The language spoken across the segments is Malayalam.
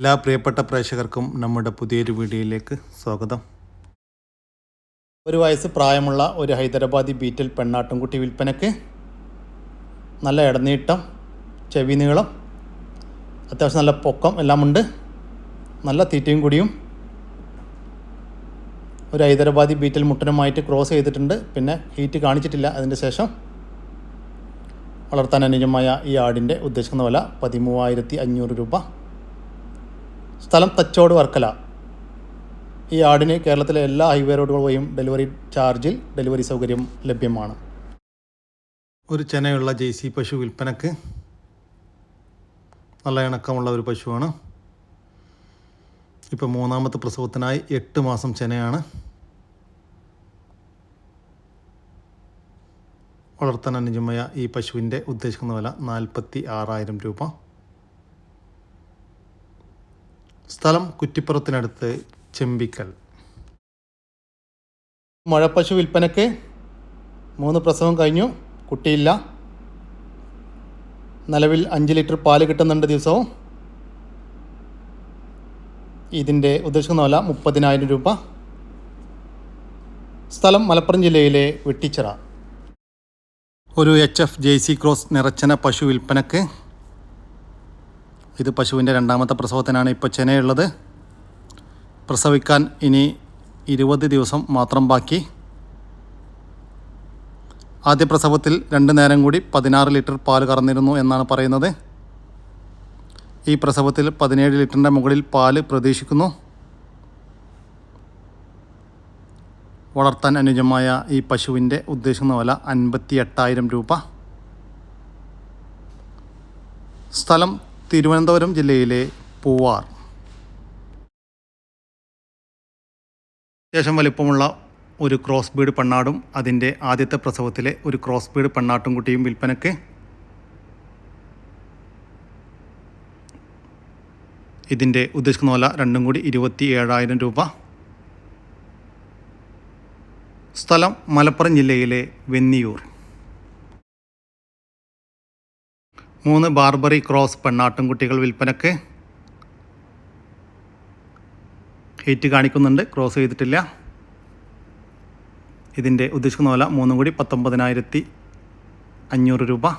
എല്ലാ പ്രിയപ്പെട്ട പ്രേക്ഷകർക്കും നമ്മുടെ പുതിയൊരു വീഡിയോയിലേക്ക് സ്വാഗതം. ഒരു വയസ്സ് പ്രായമുള്ള ഒരു ഹൈദരാബാദി ബീറ്റൽ പെണ്ണാട്ടുംകുട്ടി വിൽപ്പനയ്ക്ക് നല്ല ഇടനീട്ടം ചെവി നീളം അത്യാവശ്യം നല്ല പൊക്കം എല്ലാം ഉണ്ട് നല്ല തീറ്റയും കുടിയും ഒരു ഹൈദരാബാദി ബീറ്റൽ മുട്ടനുമായിട്ട് ക്രോസ് ചെയ്തിട്ടുണ്ട്. പിന്നെ ഹീറ്റ് കാണിച്ചിട്ടില്ല അതിന്റെ ശേഷം. വളർത്താൻ അനുയോജ്യമായ ഈ ആടിന്റെ ഉദ്ദേശിക്കുന്ന വില പതിമൂവായിരത്തി അഞ്ഞൂറ് രൂപ. സ്ഥലം തച്ചോട് വർക്കല. ഈ ആടിന് കേരളത്തിലെ എല്ലാ ഹൈവേ റോഡുകൾ വഴിയും ഡെലിവറി ചാർജിൽ ഡെലിവറി സൗകര്യം ലഭ്യമാണ്. ഒരു ചെനയുള്ള ജെയ്സി പശു വിൽപ്പനക്ക് നല്ല ഇണക്കമുള്ള ഒരു പശുവാണ്. ഇപ്പോൾ മൂന്നാമത്തെ പ്രസവത്തിനായി എട്ട് മാസം ചെനയാണ് വളർത്താൻ അനുജമായ ഈ പശുവിന്റെ ഉദ്ദേശിക്കുന്ന വില നാൽപ്പത്തി ആറായിരം രൂപ. സ്ഥലം കുറ്റിപ്പുറത്തിനടുത്ത് ചെമ്പിക്കൽ. മഴപ്പശു വിൽപ്പനയ്ക്ക് മൂന്ന് പ്രസവം കഴിഞ്ഞു. കുട്ടിയില്ല. നിലവിൽ അഞ്ച് ലിറ്റർ പാൽ കിട്ടുന്നുണ്ട് ദിവസവും. ഇതിന്റെ ഉദ്ദേശിക്കുന്ന വില മുപ്പതിനായിരം രൂപ. സ്ഥലം മലപ്പുറം ജില്ലയിലെ വെട്ടിച്ചിറ. ഒരു H F J C cross നിറച്ചന പശു വിൽപ്പനക്ക് ഇത് പശുവിന്റെ രണ്ടാമത്തെ പ്രസവത്തിനാണ് ഇപ്പോൾ ചെനയുള്ളത്. പ്രസവിക്കാൻ ഇനി ഇരുപത് ദിവസം മാത്രം ബാക്കി. ആദ്യ പ്രസവത്തിൽ രണ്ട് നേരം കൂടി പതിനാറ് ലിറ്റർ പാൽ കറന്നിരുന്നു എന്നാണ് പറയുന്നത്. ഈ പ്രസവത്തിൽ പതിനേഴ് ലിറ്ററിന്റെ മുകളിൽ പാൽ പ്രതീക്ഷിക്കുന്നു. വളർത്താൻ അനുജമായ ഈ പശുവിന്റെ ഉദ്ദേശിക്കുന്ന വില അൻപത്തി എട്ടായിരം രൂപ. സ്ഥലം തിരുവനന്തപുരം ജില്ലയിലെ പൂവാർ. അത്യാവശ്യം വലിപ്പമുള്ള ഒരു ക്രോസ് ബീഡ് പെണ്ണാടും അതിന്റെ ആദ്യത്തെ പ്രസവത്തിലെ ഒരു ക്രോസ് ബീഡ് പെണ്ണാട്ടും കുട്ടിയും വിൽപ്പനയ്ക്ക് ഇതിന്റെ ഉദ്ദേശിക്കുന്ന വില രണ്ടും കൂടി ഇരുപത്തി ഏഴായിരം രൂപ. സ്ഥലം മലപ്പുറം ജില്ലയിലെ വെന്നിയൂർ. മൂന്ന് ബാർബറി ക്രോസ് പെണ്ണാട്ടുംകുട്ടികൾ വിൽപ്പനക്ക്. ഹീറ്റ് കാണിക്കുന്നുണ്ട്. ക്രോസ് ചെയ്തിട്ടില്ല. ഇതിന്റെ ഉദ്ദേശിക്കുന്ന വില മൂന്നും കൂടി പത്തൊമ്പതിനായിരത്തി അഞ്ഞൂറ് രൂപ.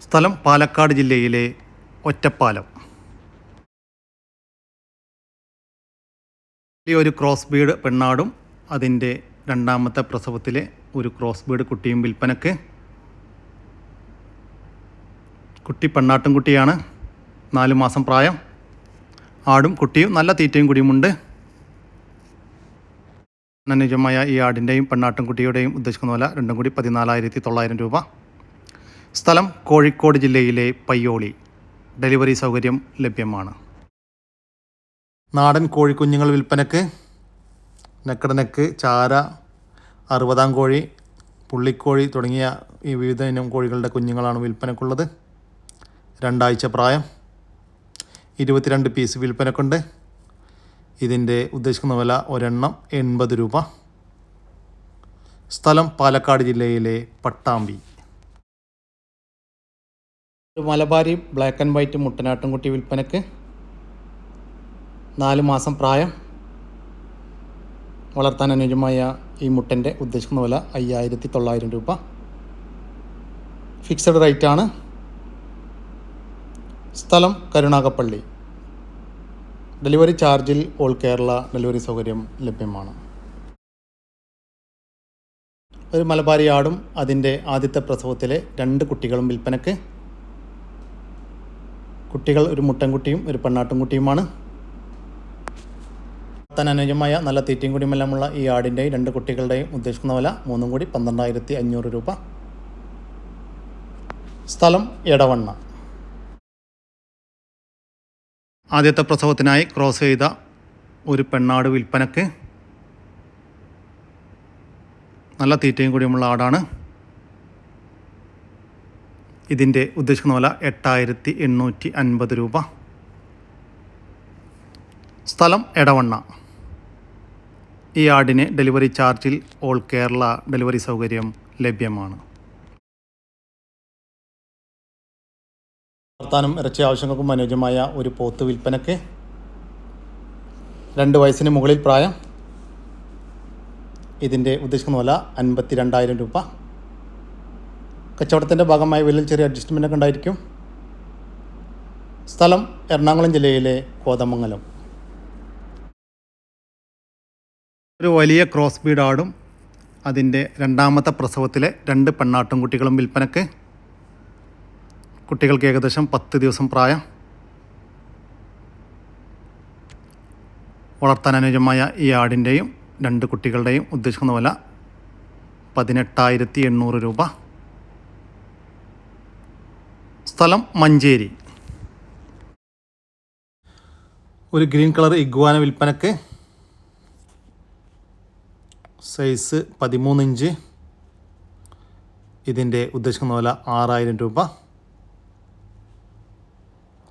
സ്ഥലം പാലക്കാട് ജില്ലയിലെ ഒറ്റപ്പാലം. ഈ ഒരു ക്രോസ് ബീഡ് പെണ്ണാടും അതിന്റെ രണ്ടാമത്തെ പ്രസവത്തിലെ ഒരു ക്രോസ് ബീഡ് കുട്ടിയും വിൽപ്പനക്ക്. കുട്ടി പെണ്ണാട്ടും കുട്ടിയാണ്. നാല് മാസം പ്രായം. ആടും കുട്ടിയും നല്ല തീറ്റയും കുടിയുമുണ്ട്. അനുജമായ ഈ ആടിന്റെയും പെണ്ണാട്ടും കുട്ടിയുടെയും ഉദ്ദേശിക്കുന്ന പോലെ രണ്ടും കൂടി പതിനാലായിരത്തി തൊള്ളായിരം രൂപ. സ്ഥലം കോഴിക്കോട് ജില്ലയിലെ പയ്യോളി. ഡെലിവറി സൗകര്യം ലഭ്യമാണ്. നാടൻ കോഴിക്കുഞ്ഞുങ്ങൾ വിൽപ്പനക്ക് നെക്കടനെക്ക് ചാര അറുപതാം കോഴി പുള്ളിക്കോഴി തുടങ്ങിയ ഈ വിവിധ ഇനം കോഴികളുടെ കുഞ്ഞുങ്ങളാണ് വിൽപ്പനക്കുള്ളത്. രണ്ടാഴ്ച പ്രായം. ഇരുപത്തിരണ്ട് പീസ് വിൽപ്പനക്കുണ്ട്. ഇതിന്റെ ഉദ്ദേശിക്കുന്ന വില ഒരെണ്ണം എൺപത് രൂപ. സ്ഥലം പാലക്കാട് ജില്ലയിലെ Pattambi. Malabari black and white മുട്ടനാട്ടുംകുട്ടി വിൽപ്പനക്ക് നാല് മാസം പ്രായം. വളർത്താൻ അനുയോജ്യമായ ഈ മുട്ടന്റെ ഉദ്ദേശിക്കുന്ന വില അയ്യായിരത്തി തൊള്ളായിരം രൂപ. ഫിക്സഡ് റേറ്റാണ്. സ്ഥലം കരുണാകപ്പള്ളി. ഡെലിവറി ചാർജിൽ ഓൾ കേരള ഡെലിവറി സൗകര്യം ലഭ്യമാണ്. ഒരു മലബാരി ആടും അതിന്റെ ആദ്യത്തെ പ്രസവത്തിലെ രണ്ട് കുട്ടികളും വിൽപ്പനക്ക് കുട്ടികൾ ഒരു മുട്ടൻകുട്ടിയും ഒരു പെണ്ണാട്ടുംകുട്ടിയുമാണ്. താൻ അനുയോജ്യമായ നല്ല തീറ്റയും കുടിയുമെല്ലാമുള്ള ഈ ആടിന്റെയും രണ്ട് കുട്ടികളുടെയും ഉദ്ദേശിക്കുന്ന വില മൂന്നും കൂടി പന്ത്രണ്ടായിരത്തി അഞ്ഞൂറ് രൂപ. സ്ഥലം എടവണ്ണ. ആദ്യത്തെ പ്രസവത്തിനായി ക്രോസ് ചെയ്ത ഒരു പെണ്ണാട് വിൽപ്പനക്ക് നല്ല തീറ്റയും കൂടിയുമുള്ള ആടാണ്. ഇതിന്റെ ഉദ്ദേശിക്കുന്ന വില എട്ടായിരത്തി എണ്ണൂറ്റി അൻപത് രൂപ. സ്ഥലം എടവണ്ണ. ഈ ആടിന് ഡെലിവറി ചാർജിൽ ഓൾ കേരള ഡെലിവറി സൗകര്യം ലഭ്യമാണ്. വളർത്താനും ഇറച്ചി ആവശ്യങ്ങൾക്കും അനുയോജ്യമായ ഒരു പോത്ത് വിൽപ്പനയ്ക്ക് രണ്ട് വയസ്സിന് മുകളിൽ പ്രായം. ഇതിന്റെ ഉദ്ദേശിക്കുന്ന വില അൻപത്തി രണ്ടായിരം രൂപ. കച്ചവടത്തിന്റെ ഭാഗമായി വിലയിൽ ചെറിയ അഡ്ജസ്റ്റ്മെന്റ് ഒക്കെ ഉണ്ടായിരിക്കും. സ്ഥലം എറണാകുളം ജില്ലയിലെ കോതമംഗലം. ഒരു വലിയ ക്രോസ് ബീഡ് ആടും അതിന്റെ രണ്ടാമത്തെ പ്രസവത്തിലെ രണ്ട് പെണ്ണാട്ടും കുട്ടികളും വിൽപ്പനക്ക്. കുട്ടികൾക്ക് ഏകദേശം പത്ത് ദിവസം പ്രായം. വളർത്താൻ അനുയോജ്യമായ ഈ ആടിന്റെയും രണ്ട് കുട്ടികളുടെയും ഉദ്ദേശിക്കുന്ന വില പതിനെട്ടായിരത്തി എണ്ണൂറ് രൂപ. സ്ഥലം മഞ്ചേരി. ഒരു ഗ്രീൻ കളർ ഇഗ്വാന വിൽപ്പനക്ക് സൈസ് പതിമൂന്ന് ഇഞ്ച്. ഇതിന്റെ ഉദ്ദേശിക്കുന്ന വില ആറായിരം രൂപ.